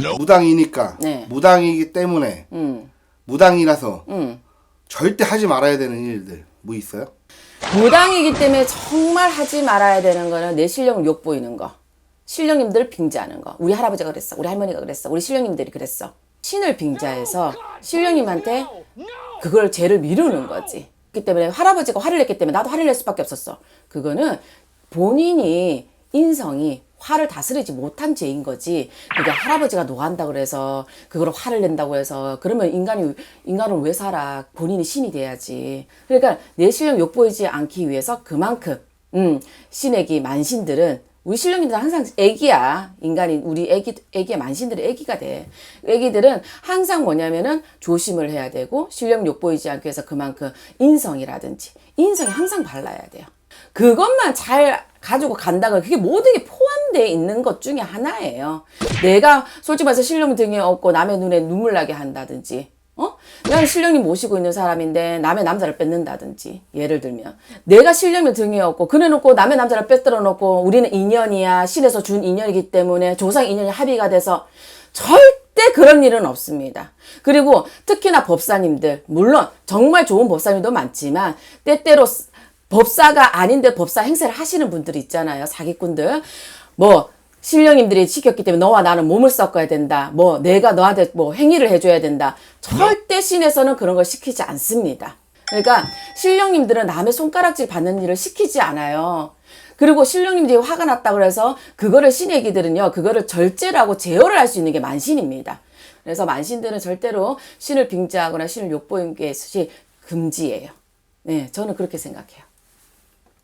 무당이니까 네. 무당이기 때문에 음, 무당이라서 음. 절대 하지 말아야 되는 일들 뭐 있어요? 무당이기 때문에 정말 하지 말아야 되는 거는 내 실력을 욕보이는 거. 신령님들 빙자하는 거. 우리 할아버지가 그랬어. 우리 할머니가 그랬어. 우리 신령님들이 그랬어. 신을 빙자해서 신령님한테 그걸 죄를 미루는 거지. 그렇기 때문에 할아버지가 화를 냈기 때문에 나도 화를 낼 수밖에 없었어. 그거는 본인이 인성이 화를 다스리지 못한 죄인 거지. 그게 할아버지가 노한다 그래서 그걸 화를 낸다고 해서 그러면 인간이 인간은 왜 살아? 본인이 신이 돼야지. 그러니까 내 실력 욕보이지 않기 위해서 그만큼 음, 신에게 만신들은 우리 신령님들은 항상 애기야. 인간이 우리 애기 애기의 만신들이 애기가 돼. 애기들은 항상 뭐냐면은 조심을 해야 되고 신령 욕보이지 않기 위해서 그만큼 인성이라든지 인성이 항상 발라야 돼요. 그것만 잘 가지고 간다고 그게 모든 게 포 함되어 있는 것 중에 하나예요. 내가 솔직히 말해서 신령 등에 업고 남의 눈에 눈물 나게 한다든지 어? 난 신령님 모시고 있는 사람인데 남의 남자를 뺏는다든지 예를 들면 내가 신령님 등에 업고 그래 놓고 남의 남자를 뺏들어 놓고 우리는 인연이야 신에서 준 인연이기 때문에 조상 인연이 합의가 돼서 절대 그런 일은 없습니다. 그리고 특히나 법사님들 물론 정말 좋은 법사님도 많지만 때때로 쓰- 법사가 아닌데 법사 행세를 하시는 분들이 있잖아요. 사기꾼들. 뭐 신령님들이 시켰기 때문에 너와 나는 몸을 섞어야 된다. 뭐 내가 너한테 뭐 행위를 해줘야 된다. 절대 신에서는 그런 걸 시키지 않습니다. 그러니까 신령님들은 남의 손가락질 받는 일을 시키지 않아요. 그리고 신령님들이 화가 났다 그래서 그거를 신애기들은요, 그거를 절제라고 제어를 할 수 있는 게 만신입니다. 그래서 만신들은 절대로 신을 빙자하거나 신을 욕보이는 게 금지예요. 네, 저는 그렇게 생각해요.